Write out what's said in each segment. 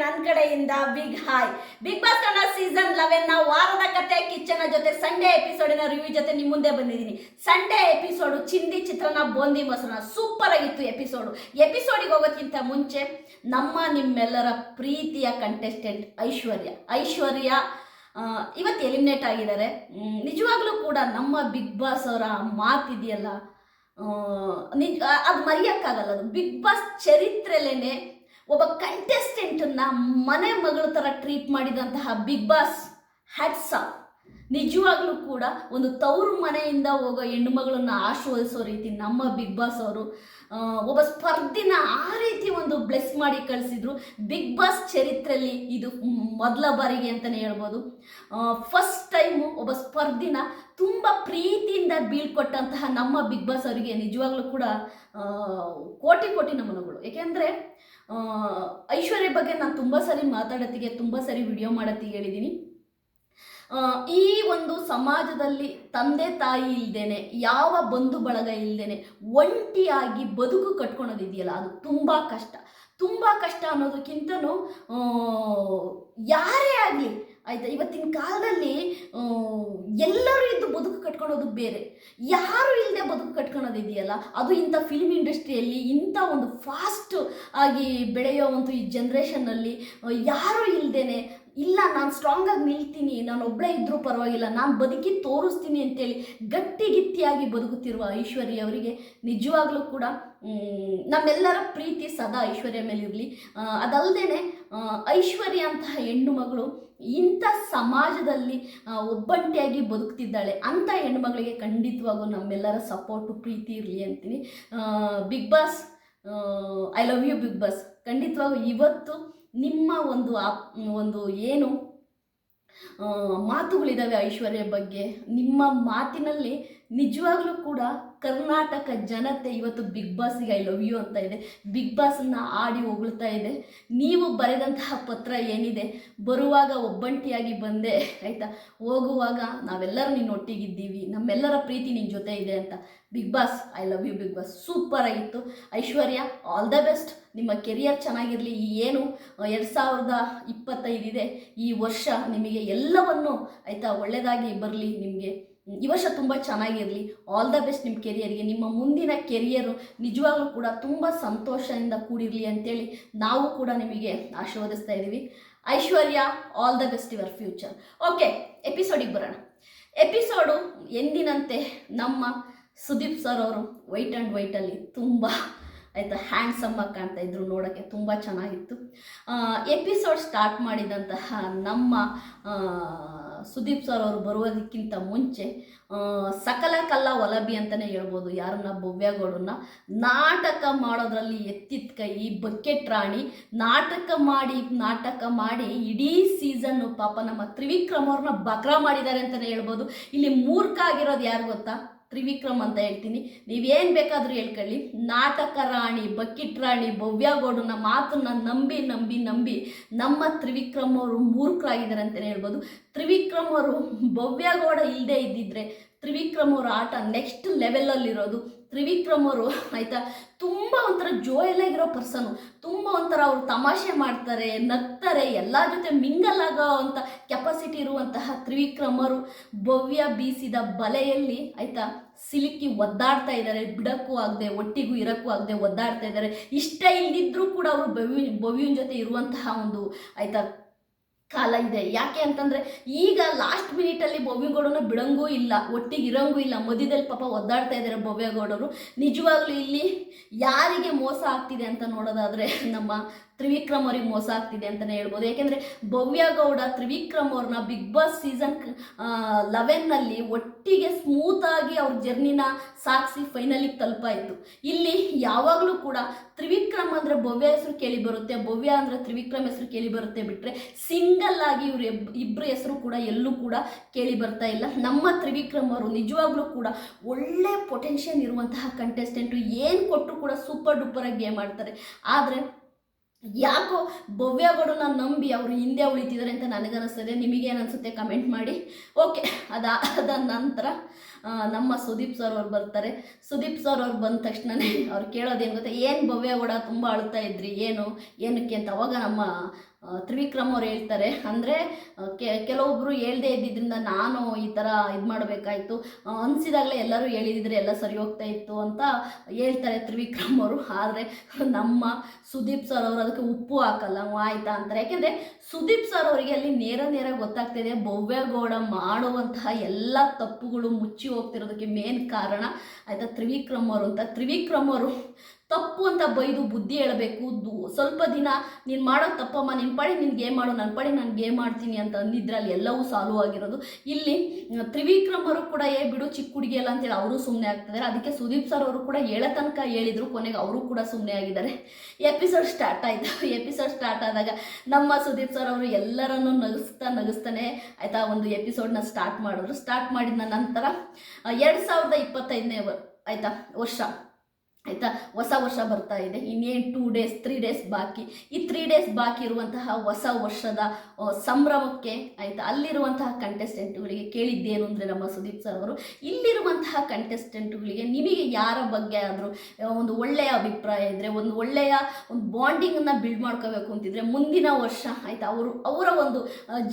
ನನ್ನ ಕಡೆಯಿಂದ big hi. Big boss Kannada season ಲೆವೆನ್ನ ವಾರದ ಕತೆ ಕಿಚ್ಚನ ಜೊತೆ ಸಂಡೇ ಎಪಿಸೋಡಿನ ರಿವ್ಯೂ ಜೊತೆ ನಿಮ್ಮ ಮುಂದೆ ಬಂದಿದ್ದೀನಿ. ಸಂಡೇ ಎಪಿಸೋಡು ಚಿಂದಿ ಚಿತ್ರನ, ಬೋಂದಿ ಮೊಸರನ್ನ ಸೂಪರ್ ಆಗಿತ್ತು ಎಪಿಸೋಡು ಎಪಿಸೋಡಿಗೆ ಹೋಗೋಕ್ಕಿಂತ ಮುಂಚೆ ನಮ್ಮ ನಿಮ್ಮೆಲ್ಲರ ಪ್ರೀತಿಯ ಕಂಟೆಸ್ಟೆಂಟ್ ಐಶ್ವರ್ಯ. ಐಶ್ವರ್ಯ ಇವತ್ತು ಎಲಿಮಿನೇಟ್ ಆಗಿದ್ದಾರೆ. ನಿಜವಾಗ್ಲೂ ಕೂಡ ನಮ್ಮ ಬಿಗ್ ಬಾಸ್ ಅವರ ಮಾತಿದೆಯಲ್ಲ ನಿಜ ಅದು ಮರೆಯೋಕ್ಕಾಗಲ್ಲ ಅದು. ಬಿಗ್ ಬಾಸ್ ಚರಿತ್ರೆಲೇನೆ ಒಬ್ಬ ಕಂಟೆಸ್ಟೆಂಟನ್ನ ಮನೆ ಮಗಳ ಥರ ಟ್ರೀಟ್ ಮಾಡಿದಂತಹ ಬಿಗ್ ಬಾಸ್ ಹ್ಯಾಟ್ಸ ನಿಜವಾಗ್ಲೂ ಕೂಡ ಒಂದು ತವರು ಮನೆಯಿಂದ ಹೋಗೋ ಹೆಣ್ಣು ಮಗಳನ್ನ ಆಶೀರ್ವದಿಸೋ ರೀತಿ ನಮ್ಮ ಬಿಗ್ ಬಾಸ್ ಅವರು ಒಬ್ಬ ಸ್ಪರ್ಧಿನ ಆ ರೀತಿ ಒಂದು ಬ್ಲೆಸ್ ಮಾಡಿ ಕಳಿಸಿದ್ರು. ಬಿಗ್ ಬಾಸ್ ಚರಿತ್ರೆಯಲ್ಲಿ ಇದು ಮೊದಲ ಬಾರಿಗೆ ಅಂತಲೇ ಹೇಳ್ಬೋದು. ಫಸ್ಟ್ ಟೈಮು ಒಬ್ಬ ಸ್ಪರ್ಧಿನ ತುಂಬ ಪ್ರೀತಿಯಿಂದ ಬೀಳ್ಕೊಟ್ಟಂತಹ ನಮ್ಮ ಬಿಗ್ ಬಾಸ್ ಅವರಿಗೆ ನಿಜವಾಗ್ಲೂ ಕೂಡ ಕೋಟಿ ಕೋಟಿ ನಮನಗಳು. ಏಕೆಂದರೆ ಐಶ್ವರ್ಯ ಬಗ್ಗೆ ನಾನು ತುಂಬ ಸರಿ ಮಾತಾಡತ್ತಿಗೆ, ತುಂಬ ಸರಿ ವಿಡಿಯೋ ಮಾಡತ್ತಿಗೆ ಹೇಳಿದ್ದೀನಿ ಈ ಒಂದು ಸಮಾಜದಲ್ಲಿ ತಂದೆ ತಾಯಿ ಇಲ್ದೇನೆ, ಯಾವ ಬಂಧು ಬಳಗ ಇಲ್ದೇನೆ, ಒಂಟಿಯಾಗಿ ಬದುಕು ಕಟ್ಕೊಳೋದಿದೆಯಲ್ಲ, ಅದು ತುಂಬ ಕಷ್ಟ. ತುಂಬ ಕಷ್ಟ ಅನ್ನೋದಕ್ಕಿಂತನೂ ಯಾರು ಆಯ್ತಾ? ಇವತ್ತಿನ ಕಾಲದಲ್ಲಿ ಎಲ್ಲರೂ ಇದ್ದು ಬದುಕು ಕಟ್ಕೊಳೋದು ಬೇರೆ. ಯಾರು ಇಲ್ಲದೆ ಬದುಕು ಕಟ್ಕೊಳೋದಿದೆಯಲ್ಲ? ಅದು ಇಂಥ ಫಿಲ್ಮ್ ಇಂಡಸ್ಟ್ರಿಯಲ್ಲಿ ಇಂಥ ಒಂದು ಫಾಸ್ಟ್ ಆಗಿ ಬೆಳೆಯೋ ಒಂದು ಈ ಜನ್ರೇಷನ್ನಲ್ಲಿ ಯಾರು ಇಲ್ದೇನೆ ಇಲ್ಲ, ನಾನು ಸ್ಟ್ರಾಂಗಾಗಿ ನಿಲ್ತೀನಿ, ನಾನು ಒಬ್ಬಳೇ ಇದ್ದರೂ ಪರವಾಗಿಲ್ಲ, ನಾನು ಬದುಕಿ ತೋರಿಸ್ತೀನಿ ಅಂತೇಳಿ ಗಟ್ಟಿಗಿತ್ತಿಯಾಗಿ ಬದುಕುತ್ತಿರುವ ಐಶ್ವರ್ಯ ಅವರಿಗೆ ನಿಜವಾಗ್ಲೂ ಕೂಡ ನಮ್ಮೆಲ್ಲರ ಪ್ರೀತಿ ಸದಾ ಐಶ್ವರ್ಯ ಮೇಲೆ ಇರಲಿ. ಅದಲ್ಲದೆ ಐಶ್ವರ್ಯ ಅಂತಹ ಹೆಣ್ಣು ಮಗಳು ಇಂಥ ಸಮಾಜದಲ್ಲಿ ಒಬ್ಬಂಟಿಯಾಗಿ ಬದುಕ್ತಿದ್ದಾಳೆ ಅಂಥ ಹೆಣ್ಣು ಮಗಳಿಗೆ ಖಂಡಿತವಾಗೂ ನಮ್ಮೆಲ್ಲರ ಸಪೋರ್ಟು ಪ್ರೀತಿ ಇರಲಿ ಅಂತೀನಿ. Big boss I love you big boss ಖಂಡಿತವಾಗೂ ಇವತ್ತು ನಿಮ್ಮ ಒಂದು ಆಪ್ ಒಂದು ಏನು ಮಾತುಗಳಿದ್ದಾವೆ ಐಶ್ವರ್ಯ ಬಗ್ಗೆ ನಿಮ್ಮ ಮಾತಿನಲ್ಲಿ ನಿಜವಾಗ್ಲೂ ಕೂಡ ಕರ್ನಾಟಕ ಜನತೆ ಇವತ್ತು ಬಿಗ್ ಬಾಸ್ಗೆ ಐ ಲವ್ ಯು ಅಂತ ಇದೆ. ಬಿಗ್ ಬಾಸ್ನ ಆಡಿ ಹೊಗಳ್ತಾ ಇದೆ. ನೀವು ಬರೆದಂತಹ ಪತ್ರ ಏನಿದೆ? ಬರುವಾಗ ಒಬ್ಬಂಟಿಯಾಗಿ ಬಂದೆ. ಆಯಿತಾ? ಹೋಗುವಾಗ ನಾವೆಲ್ಲರೂ ನಿನ್ನ ಒಟ್ಟಿಗಿದ್ದೀವಿ ನಮ್ಮೆಲ್ಲರ ಪ್ರೀತಿ ನಿನ್ನ ಜೊತೆ ಇದೆ ಅಂತ. Big boss I love you big boss super ಆಗಿತ್ತು. ಐಶ್ವರ್ಯ ಆಲ್ ದ ಬೆಸ್ಟ್ ನಿಮ್ಮ ಕೆರಿಯರ್ ಚೆನ್ನಾಗಿರಲಿ. ಈ ಏನು ಎರಡು ಸಾವಿರದ ಇಪ್ಪತ್ತೈದಿದೆ ಈ ವರ್ಷ ನಿಮಗೆ ಎಲ್ಲವನ್ನು, ಆಯಿತಾ ಒಳ್ಳೆಯದಾಗಿ ಬರಲಿ ನಿಮಗೆ. ಈ ವರ್ಷ ತುಂಬ ಚೆನ್ನಾಗಿರಲಿ. ಆಲ್ ದ ಬೆಸ್ಟ್ ನಿಮ್ಮ ಕೆರಿಯರ್ಗೆ. ನಿಮ್ಮ ಮುಂದಿನ ಕೆರಿಯರು ನಿಜವಾಗ್ಲೂ ಕೂಡ ತುಂಬ ಸಂತೋಷದಿಂದ ಕೂಡಿರಲಿ ಅಂತೇಳಿ ನಾವು ಕೂಡ ನಿಮಗೆ ಆಶೀರ್ವದಿಸ್ತಾ ಇದ್ದೀವಿ. Aishwarya all the best your future okay ಎಪಿಸೋಡಿಗೆ ಬರೋಣ. ಎಪಿಸೋಡು ಎಂದಿನಂತೆ ನಮ್ಮ ಸುದೀಪ್ ಸರ್ ಅವರು ವೈಟ್ ಆ್ಯಂಡ್ ವೈಟಲ್ಲಿ ತುಂಬ ಆಯಿತಾ ಹ್ಯಾಂಡ್ಸಮ್ ಆಗಿ ಕಾಣ್ತಾ ಇದ್ರು. ನೋಡೋಕ್ಕೆ ತುಂಬ ಚೆನ್ನಾಗಿತ್ತು. ಎಪಿಸೋಡ್ ಸ್ಟಾರ್ಟ್ ಮಾಡಿದಂತಹ ನಮ್ಮ ಸುದೀಪ್ ಸರ್ ಅವರು ಬರುವುದಕ್ಕಿಂತ ಮುಂಚೆ ಸಕಲ ಕಲ್ಲ ಒಲಬಿ ಅಂತಲೇ ಹೇಳ್ಬೋದು. ಯಾರನ್ನ ಭವ್ಯಗೌಡನ್ನ ನಾಟಕ ಮಾಡೋದ್ರಲ್ಲಿ ಎತ್ತಿದ ಕೈ ಬಕೆಟ್ ರಾಣಿ. ನಾಟಕ ಮಾಡಿ ನಾಟಕ ಮಾಡಿ ಇಡೀ ಸೀಸನ್ನು ಪಾಪ ನಮ್ಮ ತ್ರಿವಿಕ್ರಮ್ ಅವ್ರನ್ನ ಬಕ್ರ ಮಾಡಿದ್ದಾರೆ ಅಂತಲೇ ಹೇಳ್ಬೋದು. ಇಲ್ಲಿ ಮೂರ್ಖ ಆಗಿರೋದು ಯಾರು ಗೊತ್ತಾ? ತ್ರಿವಿಕ್ರಮ್ ಅಂತ ಹೇಳ್ತೀನಿ. ನೀವೇನು ಬೇಕಾದರೂ ಹೇಳ್ಕೊಳ್ಳಿ. ನಾಟಕ ರಾಣಿ, ಬಕಿಟ್ ರಾಣಿ ಭವ್ಯಗೌಡನ ಮಾತನ್ನ ನಂಬಿ ನಂಬಿ ನಂಬಿ ನಮ್ಮ ತ್ರಿವಿಕ್ರಮ್ ಅವರು ಮೂರ್ಖರಾಗಿದ್ದಾರೆ ಅಂತಲೇ ಹೇಳ್ಬೋದು. ತ್ರಿವಿಕ್ರಮ್ ಅವರು ಭವ್ಯಗೌಡ ಇಲ್ಲದೆ ಇದ್ದಿದ್ರೆ ತ್ರಿವಿಕ್ರಮ್ ಅವರ ಆಟ ನೆಕ್ಸ್ಟ್ ಲೆವೆಲಲ್ಲಿರೋದು ತ್ರಿವಿಕ್ರಮ್ ಅವರು, ಆಯಿತಾ? ತುಂಬ ಒಂಥರ ಜೋಯಲಾಗಿರೋ ಪರ್ಸನು ತುಂಬ ಒಂಥರ ಅವರು ತಮಾಷೆ ಮಾಡ್ತಾರೆ, ನಗ್ತಾರೆ, ಎಲ್ಲ ಜೊತೆ ಮಿಂಗಲ್ ಆಗೋ ಅಂಥ ಕೆಪಾಸಿಟಿ ಇರುವಂತಹ ತ್ರಿವಿಕ್ರಮರು ಭವ್ಯ ಬೀಸಿದ ಬಲೆಯಲ್ಲಿ, ಆಯಿತಾ? ಸಿಲುಕಿ ಒದ್ದಾಡ್ತಾ ಇದ್ದಾರೆ. ಬಿಡಕ್ಕೂ ಆಗದೆ, ಒಟ್ಟಿಗೂ ಇರಕ್ಕೂ ಆಗದೆ ಒದ್ದಾಡ್ತಾ ಇದ್ದಾರೆ. ಇಷ್ಟ ಇಲ್ಲದಿದ್ದರೂ ಕೂಡ ಅವರು ಭವ್ಯ, ಭವ್ಯನ ಜೊತೆ ಇರುವಂತಹ ಒಂದು, ಆಯಿತಾ? ಕಾಲ ಇದೆ. ಯಾಕೆ ಅಂತಂದ್ರೆ ಈಗ ಲಾಸ್ಟ್ ಮಿನಿಟಲ್ಲಿ ಭವ್ಯಗೌಡನ ಬಿಡಂಗೂ ಇಲ್ಲ, ಒಟ್ಟಿಗೆ ಇರಂಗೂ ಇಲ್ಲ. ಮಧ್ಯದಲ್ಲಿ ಪಾಪ ಒದ್ದಾಡ್ತಾ ಇದ್ದಾರೆ ಭವ್ಯಗೌಡರು ನಿಜವಾಗ್ಲೂ ಇಲ್ಲಿ ಯಾರಿಗೆ ಮೋಸ ಆಗ್ತಿದೆ ಅಂತ ನೋಡೋದಾದ್ರೆ ನಮ್ಮ ತ್ರಿವಿಕ್ರಮ್ ಅವ್ರಿಗೆ ಮೋಸ ಆಗ್ತಿದೆ ಅಂತಲೇ ಹೇಳ್ಬೋದು. ಯಾಕೆಂದರೆ ಭವ್ಯಗೌಡ ತ್ರಿವಿಕ್ರಮ್ ಅವ್ರನ್ನ ಬಿಗ್ ಬಾಸ್ ಸೀಸನ್ ಲೆವೆನ್ನಲ್ಲಿ ಒಟ್ಟಿಗೆ ಸ್ಮೂತಾಗಿ ಅವ್ರ ಜರ್ನಿನ ಸಾಕ್ಸಿ ಫೈನಲಿಗೆ ತಲುಪಾಯಿತು ಇಲ್ಲಿ ಯಾವಾಗಲೂ ಕೂಡ ತ್ರಿವಿಕ್ರಮ್ ಅಂದರೆ ಭವ್ಯ ಹೆಸರು ಕೇಳಿ ಬರುತ್ತೆ, ಭವ್ಯ ಅಂದರೆ ತ್ರಿವಿಕ್ರಮ್ ಹೆಸರು ಕೇಳಿ ಬರುತ್ತೆ ಬಿಟ್ಟರೆ ಸಿಂಗಲ್ ಆಗಿ ಇವ್ರ ಇಬ್ಬರು ಹೆಸರು ಕೂಡ ಎಲ್ಲೂ ಕೂಡ ಕೇಳಿ ಬರ್ತಾ ಇಲ್ಲ. ನಮ್ಮ ತ್ರಿವಿಕ್ರಮ್ ಅವರು ನಿಜವಾಗ್ಲೂ ಕೂಡ ಒಳ್ಳೆ ಪೊಟೆನ್ಷಿಯಲ್ ಇರುವಂತಹ ಕಂಟೆಸ್ಟೆಂಟು ಏನು ಕೊಟ್ಟರು ಕೂಡ ಸೂಪರ್ ಡೂಪರಾಗಿ ಗೇಮ್ ಆಡ್ತಾರೆ. ಆದರೆ ಯಾಕೋ ಭವ್ಯಗೌಡನ ನಂಬಿ ಅವರು ಹಿಂದೆ ಉಳಿತಿದ್ದಾರೆ ಅಂತ ನನಗನ್ನಿಸ್ತದೆ. ನಿಮಗೇನು ಅನಿಸುತ್ತೆ ಕಮೆಂಟ್ ಮಾಡಿ ಓಕೆ ಅದಾದ ನಂತರ ನಮ್ಮ ಸುದೀಪ್ ಸರ್ ಅವ್ರು ಬರ್ತಾರೆ. ಸುದೀಪ್ ಸರ್ ಅವ್ರು ಬಂದ ತಕ್ಷಣನೇ ಅವ್ರು ಕೇಳೋದೇನು ಗೊತ್ತಾ? ಏನು ಭವ್ಯಗೌಡ ತುಂಬ ಅಳ್ತಾ ಇದ್ರಿ? ಏನು, ಏನಕ್ಕೆ ಅಂತ? ಅವಾಗ ನಮ್ಮ ತ್ರಿವಿಕ್ರಮ್ ಅವ್ರು ಹೇಳ್ತಾರೆ. ಅಂದರೆ ಕೆಲವೊಬ್ಬರು ಹೇಳ್ದೇ ಇದ್ದಿದ್ದರಿಂದ ನಾನು ಈ ಥರ ಇದು ಮಾಡಬೇಕಾಯಿತು. ಅನಿಸಿದಾಗಲೇ ಎಲ್ಲರೂ ಹೇಳಿದಿದ್ರೆ ಎಲ್ಲ ಸರಿ ಹೋಗ್ತಾ ಇತ್ತು ಅಂತ ಹೇಳ್ತಾರೆ ತ್ರಿವಿಕ್ರಮ್ ಅವರು. ಆದರೆ, ನಮ್ಮ ಸುದೀಪ್ ಸರ್ ಅವರು ಅದಕ್ಕೆ ಉಪ್ಪು ಹಾಕಲ್ಲ, ಆಯ್ತಾ ಅಂತಾರೆ. ಯಾಕೆಂದರೆ, ಸುದೀಪ್ ಸರ್ ಅವರಿಗೆ ಅಲ್ಲಿ ನೇರ ನೇರ ಗೊತ್ತಾಗ್ತಿದೆ ಭವ್ಯಗೌಡ ಮಾಡುವಂತಹ ಎಲ್ಲ ತಪ್ಪುಗಳು ಮುಚ್ಚಿ ಹೋಗ್ತಿರೋದಕ್ಕೆ ಮೇನ್ ಕಾರಣ, ಆಯಿತಾ, ತ್ರಿವಿಕ್ರಮ್ ಅವರು ಅಂತ. ತ್ರಿವಿಕ್ರಮ್ ಅವರು ತಪ್ಪು ಅಂತ ಬೈದು ಬುದ್ಧಿ ಹೇಳಬೇಕು. ಸ್ವಲ್ಪ ದಿನ ನೀನು ಮಾಡೋ ತಪ್ಪಮ್ಮ ನಿನ್ನ ಪಾಡಿ ನೀನು ಗೇಮ್ ಮಾಡು ನನ್ನ ಪಾಡಿ ನಾನು ಗೇಮ್ ಮಾಡ್ತೀನಿ ಅಂತ ಅಂದಿದ್ರಲ್ಲಿ ಎಲ್ಲವೂ ಸಾಲ್ವ್ ಆಗಿರೋದು. ಇಲ್ಲಿ ತ್ರಿವಿಕ್ರಮರು ಕೂಡ, ಏ, ಬಿಡು ಚಿಕ್ಕ ಹುಡುಗಿ ಅಲ್ಲ ಅಂತೇಳಿ ಅವರು ಸುಮ್ಮನೆ ಆಗ್ತಿದ್ದಾರೆ. ಅದಕ್ಕೆ ಸುದೀಪ್ ಸರ್ ಅವರು ಕೂಡ ಹೇಳೋ ತನಕ ಹೇಳಿದ್ರು. ಕೊನೆಗೆ ಅವರು ಕೂಡ ಸುಮ್ಮನೆ ಆಗಿದ್ದಾರೆ. ಎಪಿಸೋಡ್ ಸ್ಟಾರ್ಟ್ ಆಯಿತು. ಎಪಿಸೋಡ್ ಸ್ಟಾರ್ಟ್ ಆದಾಗ ನಮ್ಮ ಸುದೀಪ್ ಸರ್ ಅವರು ಎಲ್ಲರನ್ನೂ ನಗಿಸ್ತಾ ನಗಿಸ್ತಾನೆ ಆಯಿತಾ, ಒಂದು ಎಪಿಸೋಡ್ನ ಸ್ಟಾರ್ಟ್ ಮಾಡಿದ್ರು. ಸ್ಟಾರ್ಟ್ ಮಾಡಿದ ನಂತರ ಎರಡು ಸಾವಿರದ ಇಪ್ಪತ್ತೈದನೇ ಆಯಿತಾ, ವರ್ಷ. ಆಯಿತಾ? ಹೊಸ ವರ್ಷ ಬರ್ತಾ ಇದೆ. ಇನ್ನೇನು ಟೂ ಡೇಸ್ ತ್ರೀ ಡೇಸ್ ಬಾಕಿ. ಈ ತ್ರೀ ಡೇಸ್ ಬಾಕಿ ಇರುವಂತಹ ಹೊಸ ವರ್ಷದ ಸಂಭ್ರಮಕ್ಕೆ ಆಯಿತಾ? ಅಲ್ಲಿರುವಂತಹ ಕಂಟೆಸ್ಟೆಂಟ್ಗಳಿಗೆ ಕೇಳಿದ್ದೇನು ಅಂದರೆ ನಮ್ಮ ಸುದೀಪ್ ಸರ್ ಅವರು, ಇಲ್ಲಿರುವಂತಹ ಕಂಟೆಸ್ಟೆಂಟ್ಗಳಿಗೆ ನಿಮಗೆ ಯಾರ ಬಗ್ಗೆ ಆದರೂ ಒಂದು ಒಳ್ಳೆಯ ಅಭಿಪ್ರಾಯ ಇದ್ದರೆ ಒಂದು ಒಳ್ಳೆಯ, ಒಂದು ಬಾಂಡಿಂಗನ್ನು ಬಿಲ್ಡ್ ಮಾಡ್ಕೋಬೇಕು ಅಂತಿದ್ರೆ ಮುಂದಿನ ವರ್ಷ ಆಯಿತಾ? ಅವರು, ಅವರ ಒಂದು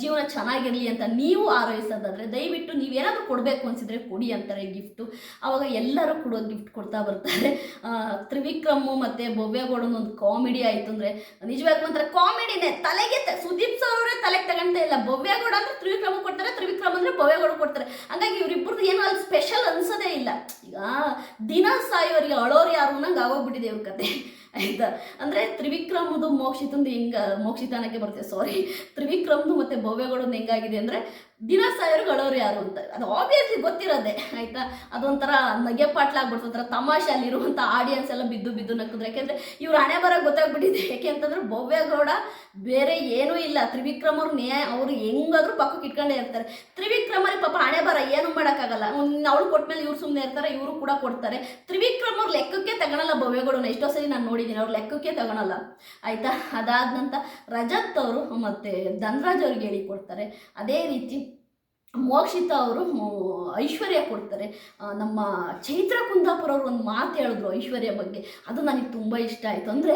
ಜೀವನ ಚೆನ್ನಾಗಿರಲಿ ಅಂತ ನೀವು ಆರೈಸೋದಾದರೆ, ದಯವಿಟ್ಟು ನೀವೇನಾದರೂ ಕೊಡಬೇಕು ಅನಿಸಿದ್ರೆ ಕೊಡಿ ಅಂತಾರೆ ಗಿಫ್ಟು. ಆವಾಗ ಎಲ್ಲರೂ ಕೊಡೋ ಗಿಫ್ಟ್ ಕೊಡ್ತಾ ಬರ್ತಾರೆ. ತ್ರಿವಿಕ್ರಮು ಮತ್ತು ಭವ್ಯಗೌಡನ ಒಂದು ಕಾಮಿಡಿ ಆಯಿತು ಅಂದರೆ ನಿಜವಾಗ್ಲೂ ಒಂಥರ ಕಾಮಿಡಿನೇ ತಲೆಗೆ ಸುದೀಪ್ ಸರ್ ಅವರೇ ತಲೆಗೆ ತಗೊಂತ ಇಲ್ಲ. ಭವ್ಯಗೌಡ ಅಂದ್ರೆ ತ್ರಿವಿಕ್ರಮ ಕೊಡ್ತಾರೆ, ತ್ರಿವಿಕ್ರಮ್ ಅಂದರೆ ಭವ್ಯಗೌಡ ಕೊಡ್ತಾರೆ. ಹಂಗಾಗಿ ಇವರಿಬ್ಬರದ್ದು ಏನೋ ಅಲ್ಲಿ ಸ್ಪೆಷಲ್ ಅನ್ಸೋದೇ ಇಲ್ಲ. ಈಗ ದಿನ ಸಾಯೋರಿಗೆ ಅಳೋರು ಯಾರು ಅನ್ನಂಗೆ ಆಗೋಗ್ಬಿಟ್ಟಿದೆ ಇವ್ರ ಕತೆ. ಆಯ್ತಾ ಅಂದರೆ ತ್ರಿವಿಕ್ರಮದು ಮೋಕ್ಷಿತಂದು ಹೆಂಗ, ಮೋಕ್ಷಿತಾನಕ್ಕೆ ಬರುತ್ತೆ ಸಾರಿ ತ್ರಿವಿಕ್ರಮ್ದು ಮತ್ತು ಭವ್ಯಗೌಡದ್ದು ಹೆಂಗಾಗಿದೆ ಅಂದರೆ ದಿನ ಸಾಯರು ಅಳೋರು ಯಾರು ಅಂತ. ಅದು ಆಬ್ವಿಯಸ್ಲಿ ಗೊತ್ತಿರೋದೆ, ಆಯಿತಾ? ಅದೊಂಥರ ನಗೆ ಪಾಟ್ಲಾಗ್ಬಿಡ್ತು ತಮಾಷೆ ಅಲ್ಲಿರುವಂಥ ಆಡಿಯನ್ಸ್ ಎಲ್ಲ ಬಿದ್ದು ಬಿದ್ದು ನಕ್ಕಿದ್ರೆ ಯಾಕೆಂದ್ರೆ ಇವ್ರ ಹಣೆ ಬರ ಗೊತ್ತಾಗ್ಬಿಟ್ಟಿದೆ. ಯಾಕೆ ಅಂತಂದ್ರೆ ಭವ್ಯಗೌಡ ಬೇರೆ ಏನೂ ಇಲ್ಲ. ತ್ರಿವಿಕ್ರಮ್ ಅವ್ರು ನೇ ಅವ್ರು ಹೆಂಗಾದ್ರೂ ಪಕ್ಕಕ್ಕೆ ಇಟ್ಕೊಂಡೇ ಇರ್ತಾರೆ. ತ್ರಿವಿಕ್ರಮರಿಗೆ ಪಾಪ ಹಣೆ ಬರ, ಏನು ಮಾಡೋಕ್ಕಾಗಲ್ಲ. ಅವಳು ಕೊಟ್ಮೇಲೆ ಇವ್ರು ಸುಮ್ಮನೆ ಇರ್ತಾರೆ, ಇವರು ಕೂಡ ಕೊಡ್ತಾರೆ. ತ್ರಿವಿಕ್ರಮ್ ಅವ್ರ ಲೆಕ್ಕಕ್ಕೆ ತಗೊಳಲ್ಲ ಭವ್ಯಗೌಡನ ಎಷ್ಟೋ ಸರಿ ನಾನು ನೋಡಿದ್ದೀನಿ ಅವ್ರು ಲೆಕ್ಕಕ್ಕೆ ತಗೊಳಲ್ಲ. ಆಯಿತಾ? ಅದಾದ ನಂತರ ರಜತ್ ಅವರು ಮತ್ತು ಧನ್ರಾಜ್ ಅವ್ರಿಗೆ ಹೇಳಿಕೊಡ್ತಾರೆ ಅದೇ ರೀತಿ ಮೋಕ್ಷಿತ ಅವರು ಐಶ್ವರ್ಯ ಕೊಡ್ತಾರೆ. ನಮ್ಮ ಚೈತ್ರ ಕುಂದಾಪುರ ಅವರು ಒಂದು ಮಾತು ಹೇಳಿದ್ರು ಐಶ್ವರ್ಯ ಬಗ್ಗೆ. ಅದು ನನಗೆ ತುಂಬ ಇಷ್ಟ ಆಯಿತು. ಅಂದರೆ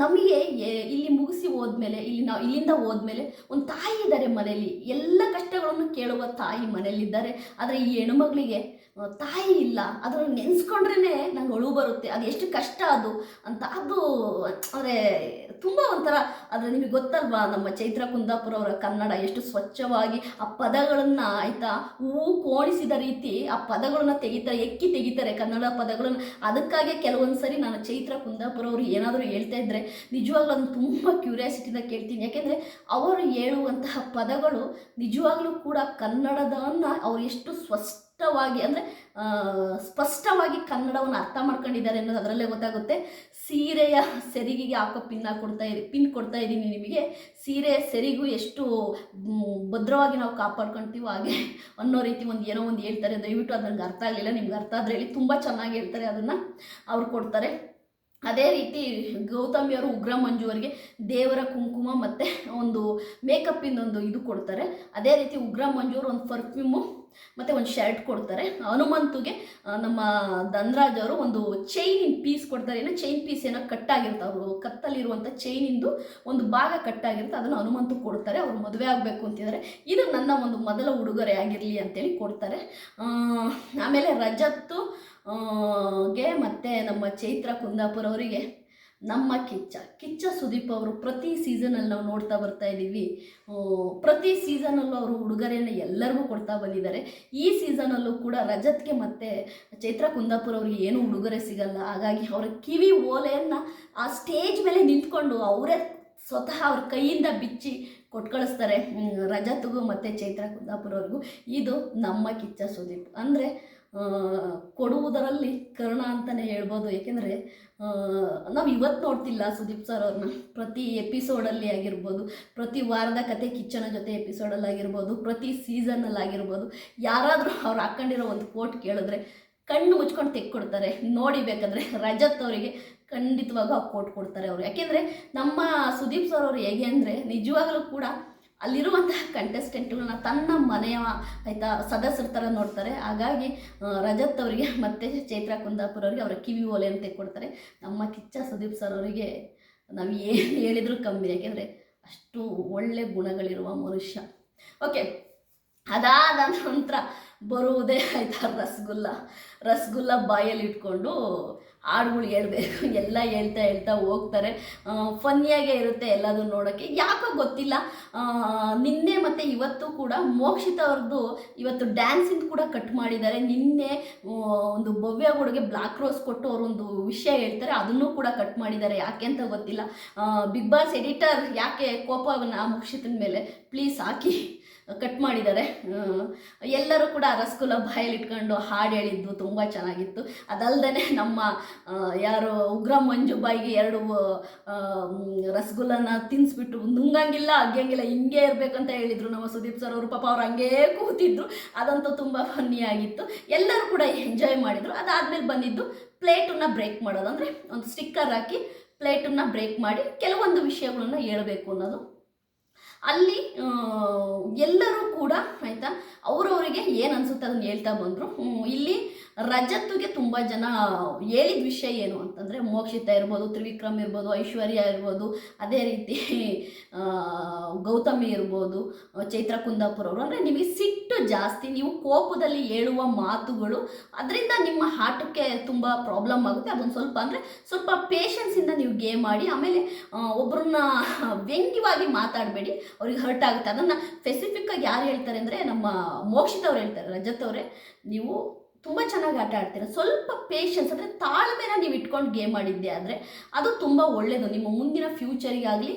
ನಮಗೆ ಇಲ್ಲಿ ಮುಗಿಸಿ ಹೋದ್ಮೇಲೆ, ಇಲ್ಲಿ ನಾವು ಇಲ್ಲಿಂದ ಹೋದ್ಮೇಲೆ ಒಂದು ತಾಯಿ ಇದ್ದಾರೆ ಮನೆಯಲ್ಲಿ ಎಲ್ಲ ಕಷ್ಟಗಳನ್ನು ಕೇಳುವ ತಾಯಿ ಮನೆಯಲ್ಲಿದ್ದಾರೆ ಆದರೆ ಈ ಹೆಣ್ಮಗಳಿಗೆ ತಾಯಿ ಇಲ್ಲ. ಅದನ್ನು ನೆನೆಸ್ಕೊಂಡ್ರೇ ನಂಗೆ ಅಳು ಬರುತ್ತೆ. ಅದು ಎಷ್ಟು ಕಷ್ಟ ಅದು ಅಂತ. ಅದು ಅಂದರೆ ತುಂಬ ಒಂಥರ, ಆದರೆ ನಿಮಗೆ ಗೊತ್ತಲ್ವಾ, ನಮ್ಮ ಚೈತ್ರ ಕುಂದಾಪುರ ಅವರ ಕನ್ನಡ ಎಷ್ಟು ಸ್ವಚ್ಛವಾಗಿ ಆ ಪದಗಳನ್ನು ಆಯಿತಾ ಹೂ ಕೋಣಿಸಿದ ರೀತಿ ಆ ಪದಗಳನ್ನು ತೆಗಿತಾರೆ, ಎಕ್ಕಿ ತೆಗಿತಾರೆ ಕನ್ನಡ ಪದಗಳನ್ನು. ಅದಕ್ಕಾಗೆ ಕೆಲವೊಂದು ಸರಿ ನಾನು ಚೈತ್ರ ಕುಂದಾಪುರ ಅವರು ಏನಾದರೂ ಹೇಳ್ತಾ ಇದ್ದರೆ ನಿಜವಾಗ್ಲೂ ಅದನ್ನು ತುಂಬ ಕ್ಯೂರಿಯಾಸಿಟಿಯಿಂದ ಕೇಳ್ತೀನಿ. ಯಾಕೆಂದರೆ ಅವರು ಹೇಳುವಂತಹ ಪದಗಳು ನಿಜವಾಗ್ಲೂ ಕೂಡ ಕನ್ನಡದನ್ನು ಅವರು ಎಷ್ಟು ಸ್ಪಷ್ಟವಾಗಿ ಅಂದರೆ ಸ್ಪಷ್ಟವಾಗಿ ಕನ್ನಡವನ್ನು ಅರ್ಥ ಮಾಡ್ಕೊಂಡಿದ್ದಾರೆ ಅನ್ನೋದು ಅದರಲ್ಲೇ ಗೊತ್ತಾಗುತ್ತೆ. ಸೀರೆಯ ಸೆರಿಗೆಗೆ ಹಾಕೋ ಪಿನ್ ಕೊಡ್ತಾ ಇದ್ದೀನಿ ಪಿನ್ ಕೊಡ್ತಾ ಇದ್ದೀನಿ ನಿಮಗೆ. ಸೀರೆಯ ಸೆರಿಗೂ ಎಷ್ಟು ಭದ್ರವಾಗಿ ನಾವು ಕಾಪಾಡ್ಕೊಳ್ತೀವೋ ಹಾಗೆ ಅನ್ನೋ ರೀತಿ ಒಂದು ಏನೋ ಒಂದು ಹೇಳ್ತಾರೆ. ದಯವಿಟ್ಟು ಅದು ನನಗೆ ಅರ್ಥ ಆಗಲಿಲ್ಲ. ನಿಮ್ಗೆ ಅರ್ಥ ಆದರೆ ಹೇಳಿ. ತುಂಬ ಚೆನ್ನಾಗಿ ಹೇಳ್ತಾರೆ ಅದನ್ನು. ಅವ್ರು ಕೊಡ್ತಾರೆ. ಅದೇ ರೀತಿ ಗೌತಮಿಯವರು ಉಗ್ರ ಮಂಜು ಅವರಿಗೆ ದೇವರ ಕುಂಕುಮ ಮತ್ತು ಒಂದು ಮೇಕಪ್ಪಿಂದೊಂದು ಇದು ಕೊಡ್ತಾರೆ. ಅದೇ ರೀತಿ ಉಗ್ರ ಮಂಜು ಅವರು ಒಂದು ಪರ್ಫ್ಯೂಮು ಮತ್ತು ಒಂದು ಶರ್ಟ್ ಕೊಡ್ತಾರೆ. ಹನುಮಂತುಗೆ ನಮ್ಮ ಧನ್ರಾಜ್ ಅವರು ಒಂದು ಚೈನಿನ ಪೀಸ್ ಕೊಡ್ತಾರೆ. ಏನೋ ಚೈನ್ ಪೀಸ್ ಏನೋ ಕಟ್ಟಾಗಿರುತ್ತೆ ಅವರು ಕತ್ತಲ್ಲಿರುವಂಥ ಚೈನಿಂದು ಒಂದು ಭಾಗ ಕಟ್ಟಾಗಿರುತ್ತೆ ಅದನ್ನು ಹನುಮಂತು ಕೊಡ್ತಾರೆ. ಅವರು ಮದುವೆ ಆಗಬೇಕು ಅಂತಿದ್ದಾರೆ ಇದು ನನ್ನ ಒಂದು ಮೊದಲ ಉಡುಗೊರೆ ಆಗಿರಲಿ ಅಂತೇಳಿ ಕೊಡ್ತಾರೆ. ಆಮೇಲೆ ರಜತ್ತು ಗೆ ಮತ್ತು ನಮ್ಮ ಚೈತ್ರ ಕುಂದಾಪುರ ಅವರಿಗೆ ನಮ್ಮ ಕಿಚ್ಚ. ಕಿಚ್ಚ ಸುದೀಪ್ ಅವರು ಪ್ರತಿ ಸೀಸನಲ್ಲಿ ನಾವು ನೋಡ್ತಾ ಬರ್ತಾ ಇದ್ದೀವಿ ಪ್ರತಿ ಸೀಸನಲ್ಲೂ ಅವರು ಉಡುಗೊರೆಯನ್ನು ಎಲ್ಲರಿಗೂ ಕೊಡ್ತಾ ಬಂದಿದ್ದಾರೆ. ಈ ಸೀಸನಲ್ಲೂ ಕೂಡ ರಜತ್ಗೆ ಮತ್ತು ಚೈತ್ರ ಕುಂದಾಪುರ ಅವರಿಗೆ ಏನೂ ಉಡುಗೊರೆ ಸಿಗಲ್ಲ. ಹಾಗಾಗಿ ಅವರ ಕಿವಿ ಓಲೆಯನ್ನು ಆ ಸ್ಟೇಜ್ ಮೇಲೆ ನಿಂತ್ಕೊಂಡು ಅವರೇ ಸ್ವತಃ ಅವ್ರ ಕೈಯಿಂದ ಬಿಚ್ಚಿ ಕೊಟ್ಟು ಕಳಿಸ್ತಾರೆ ರಜಾತ್ಗೂ ಮತ್ತು ಚೈತ್ರ ಕುಂದಾಪುರವರೆಗೂ. ಇದು ನಮ್ಮ ಕಿಚ್ಚ ಸುದೀಪ್. ಅಂದರೆ ಕೊಡುವುದರಲ್ಲಿ ಕರುಣ ಅಂತಲೇ ಹೇಳ್ಬೋದು. ಏಕೆಂದರೆ ನಾವು ಇವತ್ತು ನೋಡ್ತಿಲ್ಲ ಸುದೀಪ್ ಸರ್ ಅವ್ರನ್ನ ಪ್ರತಿ ಎಪಿಸೋಡಲ್ಲಿ ಆಗಿರ್ಬೋದು, ಪ್ರತಿ ವಾರದ ಕತೆ ಕಿಚ್ಚನ ಜೊತೆ ಎಪಿಸೋಡಲ್ಲಿ ಆಗಿರ್ಬೋದು, ಪ್ರತಿ ಸೀಸನಲ್ಲಿ ಆಗಿರ್ಬೋದು. ಯಾರಾದರೂ ಅವ್ರು ಹಾಕ್ಕೊಂಡಿರೋ ಒಂದು ಕೋಟ್ ಕೇಳಿದ್ರೆ ಕಣ್ಣು ಮುಚ್ಕೊಂಡು ತೆಕ್ಕೊಡ್ತಾರೆ. ನೋಡಿ ಬೇಕಾದ್ರೆ ರಜತ್ ಅವರಿಗೆ ಖಂಡಿತವಾಗೂ ಆ ಕೋಟ್ ಕೊಡ್ತಾರೆ ಅವರು. ಯಾಕೆಂದರೆ ನಮ್ಮ ಸುದೀಪ್ ಸರ್ ಅವರು ಹೇಗೆ ಅಂದರೆ ನಿಜವಾಗಲೂ ಕೂಡ ಅಲ್ಲಿರುವಂತಹ ಕಂಟೆಸ್ಟೆಂಟ್ಗಳನ್ನ ತನ್ನ ಮನೆಯ ಆಯಿತಾ ಸದಸ್ಯರ ಥರ ನೋಡ್ತಾರೆ. ಹಾಗಾಗಿ ರಜತ್ ಅವರಿಗೆ ಮತ್ತು ಚೈತ್ರ ಕುಂದಾಪುರ ಅವರಿಗೆ ಅವರ ಕಿವಿ ಓಲೆ ಅಂತ ಕೊಡ್ತಾರೆ. ನಮ್ಮ ಕಿಚ್ಚ ಸುದೀಪ್ ಸರ್ ಅವರಿಗೆ ನಾವು ಏನು ಹೇಳಿದರೂ ಕಮ್ಮಿ. ಯಾಕೆಂದರೆ ಅಷ್ಟು ಒಳ್ಳೆ ಗುಣಗಳಿರುವ ಮನುಷ್ಯ. ಓಕೆ ಅದಾದ ನಂತರ ಬರುವುದೇ ಆಯ್ತಾ ರಸಗುಲ್ಲ. ರಸಗುಲ್ಲ ಬಾಯಲ್ಲಿ ಇಟ್ಕೊಂಡು ಹಾಡುಗಳು ಹೇಳ್ಬೇಕು. ಎಲ್ಲ ಹೇಳ್ತಾ ಹೇಳ್ತಾ ಹೋಗ್ತಾರೆ. ಫನ್ನಿಯಾಗೇ ಇರುತ್ತೆ ಎಲ್ಲದೂ ನೋಡೋಕ್ಕೆ ಯಾಕೋ ಗೊತ್ತಿಲ್ಲ. ನಿನ್ನೆ ಮತ್ತು ಇವತ್ತು ಕೂಡ ಮೋಕ್ಷಿತ ಅವ್ರದ್ದು ಇವತ್ತು ಡ್ಯಾನ್ಸಿಂದ ಕೂಡ ಕಟ್ ಮಾಡಿದ್ದಾರೆ. ನಿನ್ನೆ ಒಂದು ಭವ್ಯ ಗುಡಿಗೆ ಬ್ಲಾಕ್ ರೋಸ್ ಕೊಟ್ಟು ಅವರೊಂದು ವಿಷಯ ಹೇಳ್ತಾರೆ. ಅದನ್ನು ಕೂಡ ಕಟ್ ಮಾಡಿದ್ದಾರೆ. ಯಾಕೆ ಅಂತ ಗೊತ್ತಿಲ್ಲ. ಬಿಗ್ ಬಾಸ್ ಎಡಿಟರ್ ಯಾಕೆ ಕೋಪವನ್ನು ಮೋಕ್ಷಿತನ ಮೇಲೆ? Please hockey. ಕಟ್ ಮಾಡಿದ್ದಾರೆ. ಎಲ್ಲರೂ ಕೂಡ ರಸಗುಲ್ಲ ಬಾಯಲ್ಲಿ ಇಟ್ಕೊಂಡು ಹಾಡು ಹೇಳಿದ್ದು ತುಂಬ ಚೆನ್ನಾಗಿತ್ತು. ಅದಲ್ಲದೆ ನಮ್ಮ ಯಾರು ಉಗ್ರ ಮಂಜು ಬಾಯಿಗೆ ಎರಡು ರಸಗುಲ್ಲನ ತಿನ್ನಿಸ್ಬಿಟ್ಟು ನುಂಗಂಗಿಲ್ಲ ಅಗ್ಗಂಗಿಲ್ಲ ಹಿಂಗೆ ಇರಬೇಕಂತ ಹೇಳಿದರು ನಮ್ಮ ಸುದೀಪ್ ಸರ್ ಅವರು. ಪಾಪ ಅವ್ರು ಹಂಗೇ ಕೂತಿದ್ರು. ಅದಂತೂ ತುಂಬ ಫನ್ನಿಯಾಗಿತ್ತು ಎಲ್ಲರೂ ಕೂಡ ಎಂಜಾಯ್ ಮಾಡಿದರು. ಅದಾದಮೇಲೆ ಬಂದಿದ್ದು ಪ್ಲೇಟನ್ನ ಬ್ರೇಕ್ ಮಾಡೋದು. ಅಂದರೆ ಒಂದು ಸ್ಟಿಕ್ಕರ್ ಹಾಕಿ ಪ್ಲೇಟನ್ನ ಬ್ರೇಕ್ ಮಾಡಿ ಕೆಲವೊಂದು ವಿಷಯಗಳನ್ನ ಹೇಳಬೇಕು ಅನ್ನೋದು ಅಲ್ಲಿ ಎಲ್ಲರೂ ಕೂಡ ಆಯಿತಾ ಅವರವರಿಗೆ ಏನು ಅನಿಸುತ್ತೆ ಅದನ್ನು ಹೇಳ್ತಾ ಬಂದರು. ಇಲ್ಲಿ ರಜತ್ಗೆ ತುಂಬ ಜನ ಹೇಳಿದ ವಿಷಯ ಏನು ಅಂತಂದರೆ ಮೋಕ್ಷಿತ ಇರ್ಬೋದು, ತ್ರಿವಿಕ್ರಮ್ ಇರ್ಬೋದು, ಐಶ್ವರ್ಯ ಇರ್ಬೋದು, ಅದೇ ರೀತಿ ಗೌತಮಿ ಇರ್ಬೋದು ಚೈತ್ರ ಕುಂದಾಪುರ ಅವರು. ಅಂದರೆ ನಿಮಗೆ ಸಿಟ್ಟು ಜಾಸ್ತಿ, ನೀವು ಕೋಪದಲ್ಲಿ ಹೇಳುವ ಮಾತುಗಳು, ಅದರಿಂದ ನಿಮ್ಮ ಹಾಟಕ್ಕೆ ತುಂಬ ಪ್ರಾಬ್ಲಮ್ ಆಗುತ್ತೆ. ಅದೊಂದು ಸ್ವಲ್ಪ ಅಂದರೆ ಸ್ವಲ್ಪ ಪೇಷನ್ಸಿಂದ ನೀವು ಗೇಮ್ ಮಾಡಿ ಆಮೇಲೆ ಒಬ್ಬರನ್ನ ವ್ಯಂಗ್ಯವಾಗಿ ಮಾತಾಡಬೇಡಿ, ಅವ್ರಿಗೆ ಹರ್ಟ್ ಆಗುತ್ತೆ. ಅದನ್ನು ಸ್ಪೆಸಿಫಿಕ್ಕಾಗಿ ಯಾರು ಹೇಳ್ತಾರೆ ಅಂದರೆ ನಮ್ಮ ಮೋಕ್ಷಿತವ್ರು ಹೇಳ್ತಾರೆ ರಜತ್ ಅವರೇ ನೀವು ತುಂಬ ಚೆನ್ನಾಗಿ ಆಟ ಆಡ್ತೀರ? ಸ್ವಲ್ಪ ಪೇಷನ್ಸ್ ಅಂದರೆ ತಾಳ್ಮೆನ ನೀವು ಇಟ್ಕೊಂಡು ಗೇಮ್ ಆಡಿದ್ದೆ ಆದರೆ ಅದು ತುಂಬ ಒಳ್ಳೆಯದು ನಿಮ್ಮ ಮುಂದಿನ ಫ್ಯೂಚರಿಗಾಗಲಿ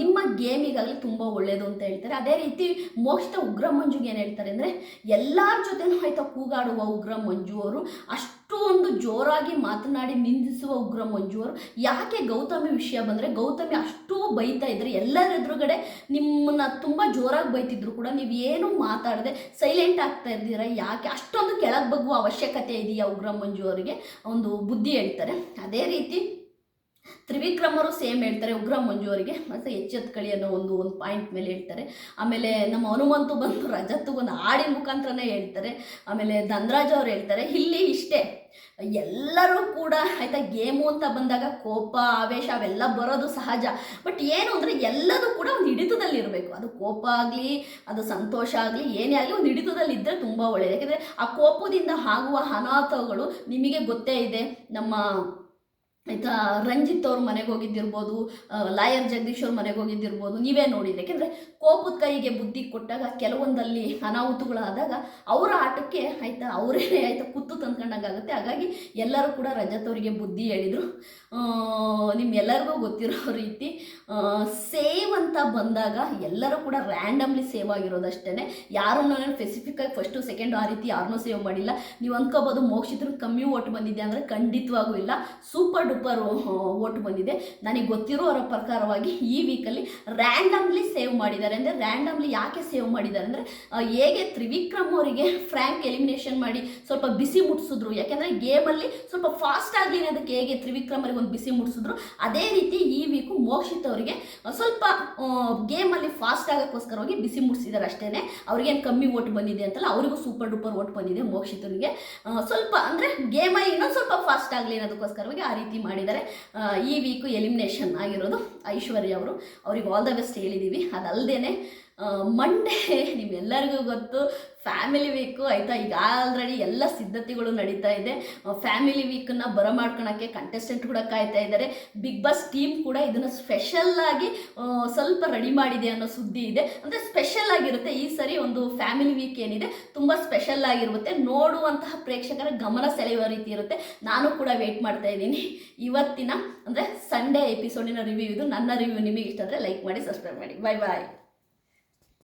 ನಿಮ್ಮ ಗೇಮಿಗಾಗಲಿ ತುಂಬ ಒಳ್ಳೆಯದು ಅಂತ ಹೇಳ್ತಾರೆ. ಅದೇ ರೀತಿ ಮೋಕ್ಷಿತ ಉಗ್ರ ಮಂಜುಗೆ ಏನು ಹೇಳ್ತಾರೆ ಅಂದರೆ, ಎಲ್ಲರ ಜೊತೆನೂ ಆಯ್ತಾ ಕೂಗಾಡುವ ಉಗ್ರ ಮಂಜು ಅವರು ಅಷ್ಟು ಒಂದು ಜೋರಾಗಿ ಮಾತನಾಡಿ ನಿಂದಿಸುವ ಉಗ್ರ ಮಂಜು ಅವರು ಯಾಕೆ ಗೌತಮಿ ವಿಷಯ ಬಂದರೆ, ಗೌತಮಿ ಅಷ್ಟು ಬೈತಾ ಇದ್ದರೆ ಎಲ್ಲರ ಎದುರುಗಡೆ ನಿಮ್ಮನ್ನ ತುಂಬ ಜೋರಾಗಿ ಬೈತಿದ್ರು ಕೂಡ ನೀವು ಏನು ಮಾತಾಡದೆ ಸೈಲೆಂಟ್ ಆಗ್ತಾ ಇದ್ದೀರಾ? ಯಾಕೆ? ಅಷ್ಟೊಂದು ಕೆಳಗೆ ಬಗ್ಗುವ ಅವಶ್ಯಕತೆ ಇದೆಯಾ ಉಗ್ರ ಮಂಜು ಅವರಿಗೆ ಒಂದು ಬುದ್ಧಿ ಹೇಳ್ತಾರೆ. ಅದೇ ರೀತಿ ತ್ರಿವಿಕ್ರಮರು ಸೇಮ್ ಹೇಳ್ತಾರೆ, ಉಗ್ರ ಮಂಜು ಅವರಿಗೆ ಮತ್ತು ಎಚ್ಚೆತ್ಕಳಿ ಅನ್ನೋ ಒಂದು ಒಂದು ಪಾಯಿಂಟ್ ಮೇಲೆ ಹೇಳ್ತಾರೆ. ಆಮೇಲೆ ನಮ್ಮ ಹನುಮಂತು ಬಂದು ರಜತ್ತು ಒಂದು ಹಾಡಿನ ಮುಖಾಂತರನೇ ಹೇಳ್ತಾರೆ. ಆಮೇಲೆ ಧನರಾಜ್ ಅವ್ರು ಹೇಳ್ತಾರೆ, ಇಲ್ಲಿ ಇಷ್ಟೇ, ಎಲ್ಲರೂ ಕೂಡ ಆಯಿತಾ ಗೇಮು ಅಂತ ಬಂದಾಗ ಕೋಪ, ಆವೇಶ ಅವೆಲ್ಲ ಬರೋದು ಸಹಜ. ಬಟ್ ಏನು ಅಂದರೆ ಎಲ್ಲದೂ ಕೂಡ ಒಂದು ಹಿಡಿತದಲ್ಲಿ ಇರಬೇಕು. ಅದು ಕೋಪ ಆಗಲಿ, ಅದು ಸಂತೋಷ ಆಗಲಿ, ಏನೇ ಆಗಲಿ ಒಂದು ಹಿಡಿತದಲ್ಲಿ ಇದ್ದರೆ ತುಂಬ ಒಳ್ಳೆಯದು ಯಾಕೆಂದರೆ ಆ ಕೋಪದಿಂದ ಆಗುವ ಅನಾಹುತಗಳು ನಿಮಗೆ ಗೊತ್ತೇ ಇದೆ. ನಮ್ಮ ಆಯಿತಾ? ರಂಜಿತ್ ಅವ್ರ ಮನೆಗೆ ಹೋಗಿದ್ದಿರ್ಬೋದು ಲಾಯರ್ ಜಗದೀಶ್ ಅವ್ರ ಮನೆಗೆ ಹೋಗಿದ್ದಿರ್ಬೋದು, ನೀವೇ ನೋಡಿದ್ರೆ. ಯಾಕೆಂದರೆ ಕೋಪದ ಕೈಗೆ ಬುದ್ಧಿ ಕೊಟ್ಟಾಗ ಕೆಲವೊಂದಲ್ಲಿ ಅನಾಹುತಗಳಾದಾಗ ಅವರ ಆಟಕ್ಕೆ ಆಯಿತಾ, ಅವರೇ ಆಯಿತಾ ಕುತ್ತು ತಂದ್ಕೊಂಡಂಗಾಗುತ್ತೆ. ಹಾಗಾಗಿ ಎಲ್ಲರೂ ಕೂಡ ರಜತ್ ಅವರಿಗೆ ಬುದ್ಧಿ ಹೇಳಿದರು. ನಿಮ್ಮೆಲ್ಲರಿಗೂ ಗೊತ್ತಿರೋ ರೀತಿ ಸೇವ್ ಅಂತ ಬಂದಾಗ ಎಲ್ಲರೂ ಕೂಡ ರ್ಯಾಂಡಮ್ಲಿ ಸೇವ್ ಆಗಿರೋದಷ್ಟೇ ಯಾರನ್ನೂ ಸ್ಪೆಸಿಫಿಕ್ಕಾಗಿ ಫಸ್ಟು ಸೆಕೆಂಡು ಆ ರೀತಿ ಯಾರನ್ನೂ ಸೇವ್ ಮಾಡಿಲ್ಲ. ನೀವು ಅಂದ್ಕೋಬೋದು ಮೋಕ್ಷಿತರು ಕಮ್ಮಿ ಓಟ್ ಬಂದಿದೆ ಅಂದರೆ ಖಂಡಿತವಾಗೂ ಇಲ್ಲ. ಸೂಪರ್ ಡೂಪರ್ ಓಟ್ ಬಂದಿದೆ. ನನಗೆ ಗೊತ್ತಿರೋರ ಪ್ರಕಾರವಾಗಿ ಈ ವೀಕಲ್ಲಿ ರ್ಯಾಂಡಮ್ಲಿ ಸೇವ್ ಮಾಡಿದ್ದಾರೆ. ಅಂದರೆ ರ್ಯಾಂಡಮ್ಲಿ ಯಾಕೆ ಸೇವ್ ಮಾಡಿದ್ದಾರೆ ಅಂದರೆ ಹೇಗೆ ತ್ರಿವಿಕ್ರಮ್ ಅವರಿಗೆ ಫ್ರ್ಯಾಂಕ್ ಎಲಿಮಿನೇಷನ್ ಮಾಡಿ ಸ್ವಲ್ಪ ಬಿಸಿ ಮುಟ್ಟಿಸಿದ್ರು ಯಾಕೆಂದರೆ ಗೇಮಲ್ಲಿ ಸ್ವಲ್ಪ ಫಾಸ್ಟ್ ಆಗಲಿ ಅನ್ನೋದಕ್ಕೆ ಹೇಗೆ ತ್ರಿವಿಕ್ರಮ್ ಒಂದು ಬಿಸಿ ಮುಟ್ಸಿದ್ರು. ಅದೇ ರೀತಿ ಈ ವೀಕು ಮೋಕ್ಷಿತ್ ಅವರಿಗೆ ಸ್ವಲ್ಪ ಗೇಮಲ್ಲಿ ಫಾಸ್ಟ್ ಆಗೋಕ್ಕೋಸ್ಕರವಾಗಿ ಬಿಸಿ ಮುಟ್ಟಿಸಿದ್ದಾರೆ ಅಷ್ಟೇ ಅವ್ರಿಗೇನು ಕಮ್ಮಿ ಓಟ್ ಬಂದಿದೆ ಅಂತಲ್ಲ, ಅವರಿಗೂ ಸೂಪರ್ ಡೂಪರ್ ಓಟ್ ಬಂದಿದೆ ಮೋಕ್ಷಿತನಿಗೆ. ಸ್ವಲ್ಪ ಅಂದರೆ ಗೇಮಲ್ಲಿ ಇನ್ನೊಂದು ಸ್ವಲ್ಪ ಫಾಸ್ಟ್ ಆಗಲಿ ಅನ್ನೋದಕ್ಕೋಸ್ಕರವಾಗಿ ಆ ರೀತಿ ಮಾಡಿದ್ದಾರೆ. ಈ ವೀಕು ಎಲಿಮಿನೇಷನ್ ಆಗಿರೋದು ಐಶ್ವರ್ಯ ಅವರು. ಅವ್ರಿಗೆ ಆಲ್ ದ ಬೆಸ್ಟ್ ಹೇಳಿದ್ದೀವಿ ಅದಲ್ಲದೆ ಮಂಡೇ ನಿಮ್ಮೆಲ್ಲರಿಗೂ ಗೊತ್ತು. ಫ್ಯಾಮಿಲಿ ವೀಕು ಆಯಿತಾ? ಈಗ ಆಲ್ರೆಡಿ ಎಲ್ಲ ಸಿದ್ಧತೆಗಳು ನಡೀತಾ ಇದೆ. ಫ್ಯಾಮಿಲಿ ವೀಕನ್ನು ಬರಮಾಡ್ಕೊಳಕ್ಕೆ ಕಂಟೆಸ್ಟೆಂಟ್ ಕೂಡ ಕಾಯ್ತಾ ಇದ್ದಾರೆ. ಬಿಗ್ ಬಾಸ್ ಟೀಮ್ ಕೂಡ ಇದನ್ನು ಸ್ಪೆಷಲ್ಲಾಗಿ ಸ್ವಲ್ಪ ರೆಡಿ ಮಾಡಿದೆ ಅನ್ನೋ ಸುದ್ದಿ ಇದೆ. ಅಂದರೆ ಸ್ಪೆಷಲ್ ಆಗಿರುತ್ತೆ. ಈ ಸರಿ ಒಂದು ಫ್ಯಾಮಿಲಿ ವೀಕ್ ಏನಿದೆ, ತುಂಬ ಸ್ಪೆಷಲ್ ಆಗಿರುತ್ತೆ. ನೋಡುವಂತಹ ಪ್ರೇಕ್ಷಕರ ಗಮನ ಸೆಳೆಯುವ ರೀತಿ ಇರುತ್ತೆ. ನಾನು ಕೂಡ ವೆಯ್ಟ್ ಮಾಡ್ತಾ ಇದ್ದೀನಿ. ಇವತ್ತಿನ, ಅಂದರೆ ಸಂಡೇ ಎಪಿಸೋಡಿನ ರಿವ್ಯೂ ಇದು. ನನ್ನ ರಿವ್ಯೂ ನಿಮಗೆ ಇಷ್ಟ ಆದರೆ ಲೈಕ್ ಮಾಡಿ ಸಬ್ಸ್ಕ್ರೈಬ್ ಮಾಡಿ. ಬಾಯ್ ಬಾಯ್